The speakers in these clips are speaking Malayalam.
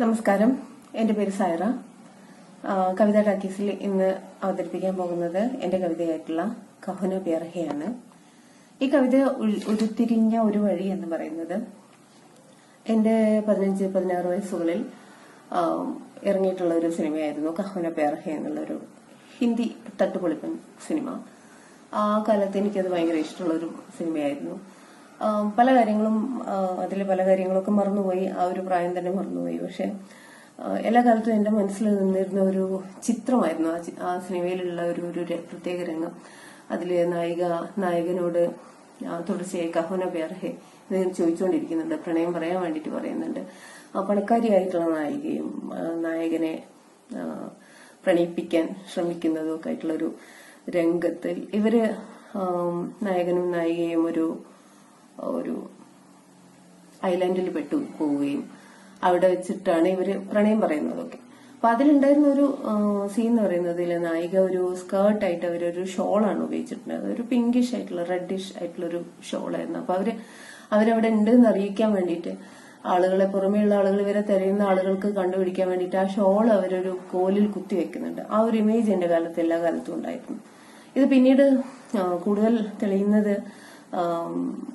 നമസ്കാരം. എന്റെ പേര് സൈറ. കവിത ടാക്കീസിൽ ഇന്ന് അവതരിപ്പിക്കാൻ പോകുന്നത് എന്റെ കവിതയായിട്ടുള്ള കഹുന പേർഹയാണ് ഈ കവിത ഉരുത്തിരിഞ്ഞ ഒരു വഴി എന്ന് പറയുന്നത് എന്റെ പതിനഞ്ച് പതിനാറ് വയസ്സുകളിൽ ഇറങ്ങിയിട്ടുള്ള ഒരു സിനിമയായിരുന്നു കഹുന പേർഹ എന്നുള്ളൊരു ഹിന്ദി തട്ടുപൊളിപ്പൻ സിനിമ. ആ കാലത്ത് എനിക്കത് ഭയങ്കര ഇഷ്ടമുള്ളൊരു സിനിമയായിരുന്നു. പല കാര്യങ്ങളും അതിലെ പല കാര്യങ്ങളൊക്കെ മറന്നുപോയി. ആ ഒരു പ്രായം തന്നെ മറന്നുപോയി. പക്ഷെ എല്ലാ കാലത്തും എന്റെ മനസ്സിൽ നിന്നിരുന്ന ഒരു ചിത്രമായിരുന്നു. ആ സിനിമയിലുള്ള ഒരു ഒരു പ്രത്യേക രംഗം. അതിലെ നായിക നായകനോട് തുടർച്ചയായി കഹോന പേർഹെ എന്ന് ചോദിച്ചുകൊണ്ടിരിക്കുന്നുണ്ട് പ്രണയം പറയാൻ വേണ്ടിയിട്ട് പറയുന്നുണ്ട്. പണക്കാരിയായിട്ടുള്ള നായികയും നായകനെ പ്രണയിപ്പിക്കാൻ ശ്രമിക്കുന്നതും ഒക്കെ ആയിട്ടുള്ള ഒരു രംഗത്തിൽ ഇവർ നായകനും നായികയും ഒരു ഒരു ഐലൻഡിൽ പെട്ടു പോവുകയും അവിടെ വെച്ചിട്ടാണ് ഇവർ പ്രണയം പറയുന്നതൊക്കെ. അപ്പൊ അതിലുണ്ടായിരുന്ന ഒരു സീൻ എന്ന് പറയുന്നത് നായിക ഒരു സ്കേർട്ടായിട്ട് അവരൊരു ഷോളാണ് ഉപയോഗിച്ചിട്ടുണ്ടായത് ഒരു പിങ്കിഷ് ആയിട്ടുള്ള റെഡിഷ് ആയിട്ടുള്ള ഒരു ഷോളായിരുന്നു അപ്പൊ അവർ അവരവിടെ ഉണ്ട് എന്ന് അറിയിക്കാൻ വേണ്ടിയിട്ട് ആളുകളെ പുറമേയുള്ള ആളുകൾ ഇവരെ തിരയുന്ന ആളുകൾക്ക് കണ്ടുപിടിക്കാൻ വേണ്ടിയിട്ട് ആ ഷോൾ അവരൊരു കോലിൽ കുത്തി വെക്കുന്നുണ്ട്. ആ ഒരു ഇമേജ് എന്റെ കാലത്ത് എല്ലാ കാലത്തും ഉണ്ടായിരുന്നു. ഇത് പിന്നീട് കൂടുതൽ തെളിയുന്നത്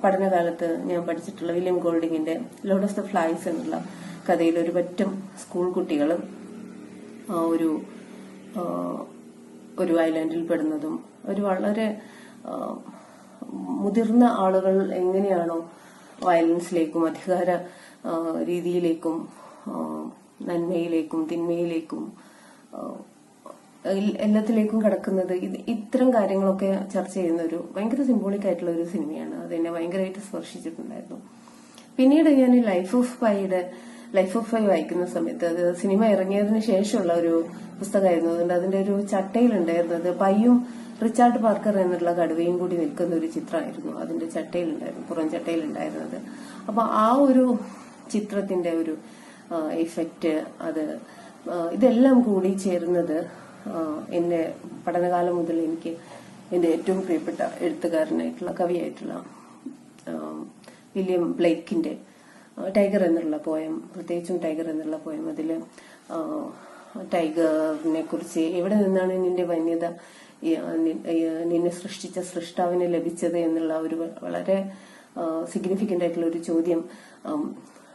പഠനകാലത്ത് ഞാൻ പഠിച്ചിട്ടുള്ള വില്യം ഗോൾഡിങ്ങിന്റെ ലോഡ് ഓഫ് ദ ഫ്ലൈസ് എന്നുള്ള കഥയിൽ ഒരു പറ്റം സ്കൂൾ കുട്ടികൾ ഒരു ഒരു ഐലൻഡിൽ പെടുന്നതും ഒരു വളരെ മുതിർന്ന ആളുകൾ എങ്ങനെയാണോ വയലൻസിലേക്കും അധികാര രീതിയിലേക്കും നന്മയിലേക്കും തിന്മയിലേക്കും എല്ലാത്തിലേക്കും കിടക്കുന്നത് ഇത് ഇത്തരം കാര്യങ്ങളൊക്കെ ചർച്ച ചെയ്യുന്ന ഒരു ഭയങ്കര സിംബോളിക് ആയിട്ടുള്ള ഒരു സിനിമയാണ്. അത് എന്നെ ഭയങ്കരമായിട്ട് സ്പർശിച്ചിട്ടുണ്ടായിരുന്നു. പിന്നീട് ഞാൻ ലൈഫ് ഓഫ് പൈയുടെ ലൈഫ് ഓഫ് പൈ വായിക്കുന്ന സമയത്ത് അത് സിനിമ ഇറങ്ങിയതിന് ശേഷമുള്ള ഒരു പുസ്തകമായിരുന്നു. അതുകൊണ്ട് അതിന്റെ ഒരു ചട്ടയിലുണ്ടായിരുന്നത് പയ്യും റിച്ചാർഡ് പാർക്കർ എന്നുള്ള കടുവയും കൂടി നിൽക്കുന്ന ഒരു ചിത്രമായിരുന്നു. അതിന്റെ ചട്ടയിലുണ്ടായിരുന്നു പുറം ചട്ടയിലുണ്ടായിരുന്നത്. അപ്പൊ ആ ഒരു ചിത്രത്തിന്റെ ഒരു ഇഫക്റ്റ് അത് ഇതെല്ലാം കൂടി ചേരുന്നത് എന്റെ പഠനകാലം മുതൽ എനിക്ക് എന്റെ ഏറ്റവും പ്രിയപ്പെട്ട എഴുത്തുകാരനായിട്ടുള്ള കവിയായിട്ടുള്ള വില്യം ബ്ലേക്കിന്റെ ടൈഗർ എന്നുള്ള പോയം പ്രത്യേകിച്ചും ടൈഗർ എന്നുള്ള പോയം അതിൽ ടൈഗറിനെ കുറിച്ച് എവിടെ നിന്നാണ് നിന്റെ വന്യത നിന്നെ സൃഷ്ടിച്ച സൃഷ്ടാവിനെ ലഭിച്ചത് എന്നുള്ള ഒരു വളരെ സിഗ്നിഫിക്കന്റ് ആയിട്ടുള്ള ഒരു ചോദ്യം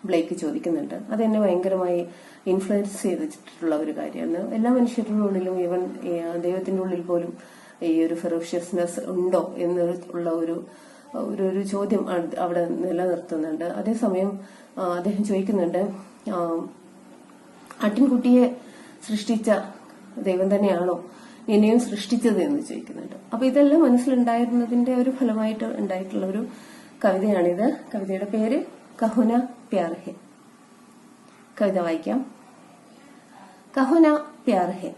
ബ്ലേക്ക് ചോദിക്കുന്നുണ്ട്. അതെന്നെ ഭയങ്കരമായി ഇൻഫ്ലുവൻസ് ചെയ്തിട്ടുള്ള ഒരു കാര്യമാണ്. എല്ലാ മനുഷ്യരുടെ ഉള്ളിലും ഈവൻ ദൈവത്തിന്റെ ഉള്ളിൽ പോലും ഈ ഒരു ഫെറോഷ്യസ്നെസ് ഉണ്ടോ എന്നുള്ള ഒരു ഒരു ഒരു ചോദ്യം അവിടെ നിലനിർത്തുന്നുണ്ട്. അതേസമയം അദ്ദേഹം ചോദിക്കുന്നുണ്ട് അട്ടിൻകുട്ടിയെ സൃഷ്ടിച്ച ദൈവം തന്നെയാണോ നിന്നെയും സൃഷ്ടിച്ചത് എന്ന് ചോദിക്കുന്നുണ്ട്. അപ്പൊ ഇതെല്ലാം മനസ്സിലുണ്ടായിരുന്നതിന്റെ ഒരു ഫലമായിട്ട് ഉണ്ടായിട്ടുള്ള ഒരു കവിതയാണിത്. കവിതയുടെ പേര് കഹുന പ്യാർ കവിത വായിക്കാം. കഹുന പ്യാർ ഹെ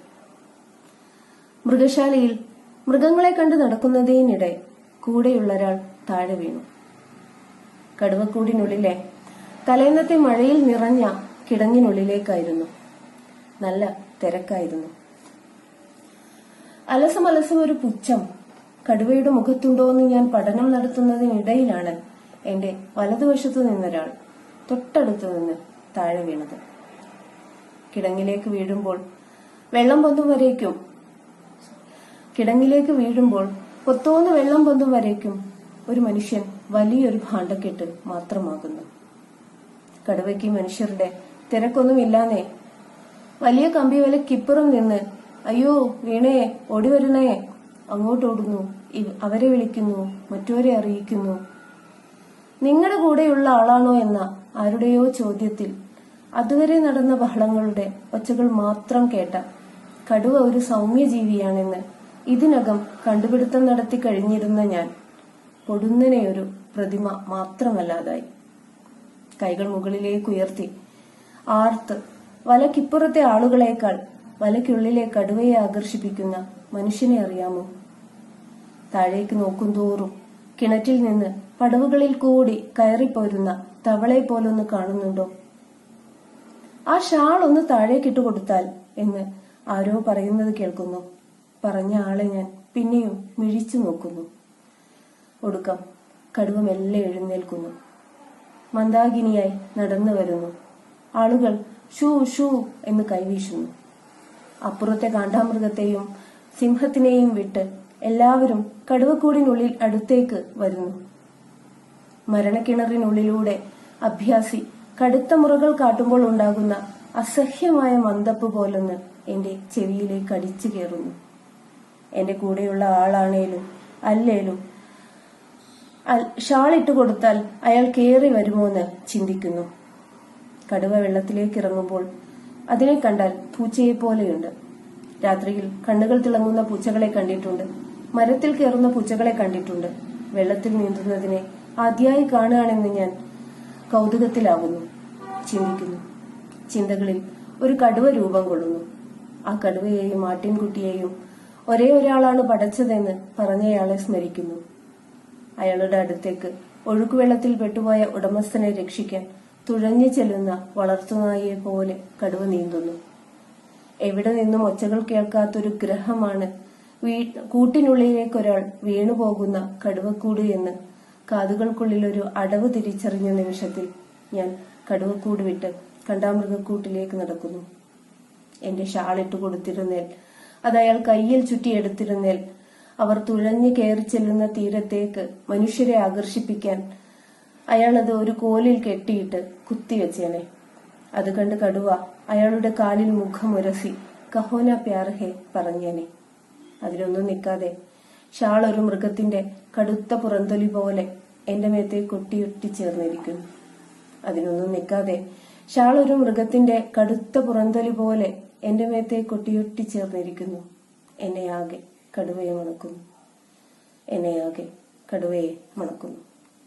മൃഗശാലയിൽ മൃഗങ്ങളെ കണ്ട് നടക്കുന്നതിനിടെ കൂടെയുള്ള ഒരാൾ താഴെ വീണു. കടുവക്കൂടിനുള്ളിലെ തലേന്നത്തെ മഴയിൽ നിറഞ്ഞ കിടങ്ങിനുള്ളിലേക്കായിരുന്നു. നല്ല തിരക്കായിരുന്നു. അലസം അലസം ഒരു പുച്ഛം കടുവയുടെ മുഖത്തുണ്ടോ എന്ന് ഞാൻ പഠനം നടത്തുന്നതിനിടയിലാണ് എന്റെ വലതുവശത്തു നിന്നൊരാൾ തൊട്ടടുത്തു നിന്ന് താഴെ വീണത്. കിടങ്ങിലേക്ക് വീഴുമ്പോൾ വെള്ളം പൊന്തും വരേക്കും. കിടങ്ങിലേക്ക് വീഴുമ്പോൾ പൊത്തോന്ന് വെള്ളം പൊന്തും വരേക്കും. ഒരു മനുഷ്യൻ വലിയൊരു ഭാണ്ഡക്കെട്ട് മാത്രമാകുന്നു. കടുവയ്ക്ക് മനുഷ്യരുടെ തിരക്കൊന്നുമില്ലാന്നേ. വലിയ കമ്പി വിലക്കിപ്പുറം നിന്ന് അയ്യോ വീണേ ഓടി വരണേ അങ്ങോട്ടോടുന്നു അവരെ വിളിക്കുന്നു. മറ്റോരെ അറിയിക്കുന്നു. നിങ്ങളുടെ കൂടെയുള്ള ആളാണോ എന്ന ആരുടെയോ ചോദ്യത്തിൽ അതുവരെ നടന്ന ബഹളങ്ങളുടെ ഒച്ചകൾ മാത്രം കേട്ട കടുവ ഒരു സൗമ്യജീവിയാണെന്ന് ഇതിനകം കണ്ടുപിടുത്തം നടത്തി കഴിഞ്ഞിരുന്ന ഞാൻ പൊടുന്നനെ ഒരു പ്രതിമ മാത്രമല്ലാതായി. കൈകൾ മുകളിലേക്ക് ഉയർത്തി. ആർത്ത് വലക്കിപ്പുറത്തെ ആളുകളേക്കാൾ വലയ്ക്കുള്ളിലെ കടുവയെ ആകർഷിപ്പിക്കുന്ന മനുഷ്യനെ അറിയാമോ? താഴേക്ക് നോക്കും തോറും കിണറ്റിൽ നിന്ന് പടവുകളിൽ കൂടി കയറിപ്പോരുന്ന തവളെ പോലൊന്ന് കാണുന്നുണ്ടോ? ആ ഷാൾ ഒന്ന് താഴേക്കിട്ട് കൊടുത്താൽ എന്ന് ആരോ പറയുന്നത് കേൾക്കുന്നു. പറഞ്ഞ ആളെ ഞാൻ പിന്നെയും മിഴിച്ചു നോക്കുന്നു. ഒടുക്കം കടുവ മെല്ലെ എഴുന്നേൽക്കുന്നു. മന്ദാകിനിയായി നടന്നു വരുന്നു. ആളുകൾ ഷൂ ഷൂ എന്ന് കൈവീശുന്നു. അപ്പുറത്തെ കാണ്ടാമൃഗത്തെയും സിംഹത്തിനെയും വിട്ട് എല്ലാവരും കടുവക്കൂടിനുള്ളിൽ അടുത്തേക്ക് വരുന്നു. മരണക്കിണറിനുള്ളിലൂടെ അഭ്യാസി കടുത്ത മുറകൾ കാട്ടുമ്പോൾ ഉണ്ടാകുന്ന അസഹ്യമായ മന്ദപ്പ് പോലൊന്ന് എന്റെ ചെവിയിലേക്ക് അടിച്ചു കയറുന്നു. എന്റെ കൂടെയുള്ള ആളാണേലും അല്ലേലും ഷാൾ ഇട്ട് കൊടുത്താൽ അയാൾ കേറി വരുമോന്ന് ചിന്തിക്കുന്നു. കടുവ വെള്ളത്തിലേക്ക് ഇറങ്ങുമ്പോൾ അതിനെ കണ്ടാൽ പൂച്ചയെ പോലെയുണ്ട് രാത്രിയിൽ കണ്ണുകൾ തിളങ്ങുന്ന പൂച്ചകളെ കണ്ടിട്ടുണ്ട്. മരത്തിൽ കയറുന്ന പൂച്ചകളെ കണ്ടിട്ടുണ്ട്. വെള്ളത്തിൽ നീന്തുന്നതിനെ ആദ്യമായി കാണുകയാണെന്ന് ഞാൻ കൗതുകത്തിലാകുന്നു ചിന്തിക്കുന്നു. ചിന്തകളിൽ ഒരു കടുവ രൂപം കൊള്ളുന്നു. ആ കടുവയെയും ആട്ടിൻകുട്ടിയെയും ഒരേ ഒരാളാണ് പടച്ചതെന്ന് പറഞ്ഞയാളെ സ്മരിക്കുന്നു. അയാളുടെ അടുത്തേക്ക് ഒഴുക്കുവെള്ളത്തിൽ പെട്ടുപോയ ഉടമസ്ഥനെ രക്ഷിക്കാൻ തുഴഞ്ഞു ചെല്ലുന്ന വളർത്തുനായെ പോലെ കടുവ നീന്തുന്നു. എവിടെ നിന്നും ഒച്ചകൾ കേൾക്കാത്തൊരു ഗ്രഹമാണ് കൂട്ടിനുള്ളിലേക്ക് ഒരാൾ വീണുപോകുന്ന കടുവക്കൂട് എന്ന് കാതുകൾക്കുള്ളിൽ ഒരു അടവ് തിരിച്ചറിഞ്ഞ നിമിഷത്തിൽ ഞാൻ കടുവക്കൂട് വിട്ട് കണ്ടാമൃഗക്കൂട്ടിലേക്ക് നടക്കുന്നു. എന്റെ ഷാളിട്ട് കൊടുത്തിരുന്നേൽ അത് അയാൾ കയ്യിൽ ചുറ്റിയെടുത്തിരുന്നേൽ അവർ തുഴഞ്ഞു കയറി ചെല്ലുന്ന തീരത്തേക്ക് മനുഷ്യരെ ആകർഷിപ്പിക്കാൻ അയാളത് ഒരു കോലിൽ കെട്ടിയിട്ട് കുത്തിവെച്ചേനെ അത് കണ്ട് കടുവ അയാളുടെ കാലിൽ മുഖം ഉരസി കഹോന പ്യാർഹെ പറഞ്ഞേനെ. അതിലൊന്നും നിൽക്കാതെ ഷാൾ ഒരു മൃഗത്തിന്റെ കടുത്ത പുറന്തൊലി പോലെ എന്റെ മേത്തെ കൊട്ടിയൊട്ടി ചേർന്നിരിക്കുന്നു അതിനൊന്നും നിൽക്കാതെ ഷാൾ ഒരു മൃഗത്തിന്റെ കടുത്ത പുറന്തൊലി പോലെ എന്റെ മേത്തെ കൊട്ടിയൊട്ടി ചേർന്നിരിക്കുന്നു എന്നെ ആകെ കടുവയെ മണക്കുന്നു. എന്നെ ആകെ കടുവയെ മണക്കുന്നു.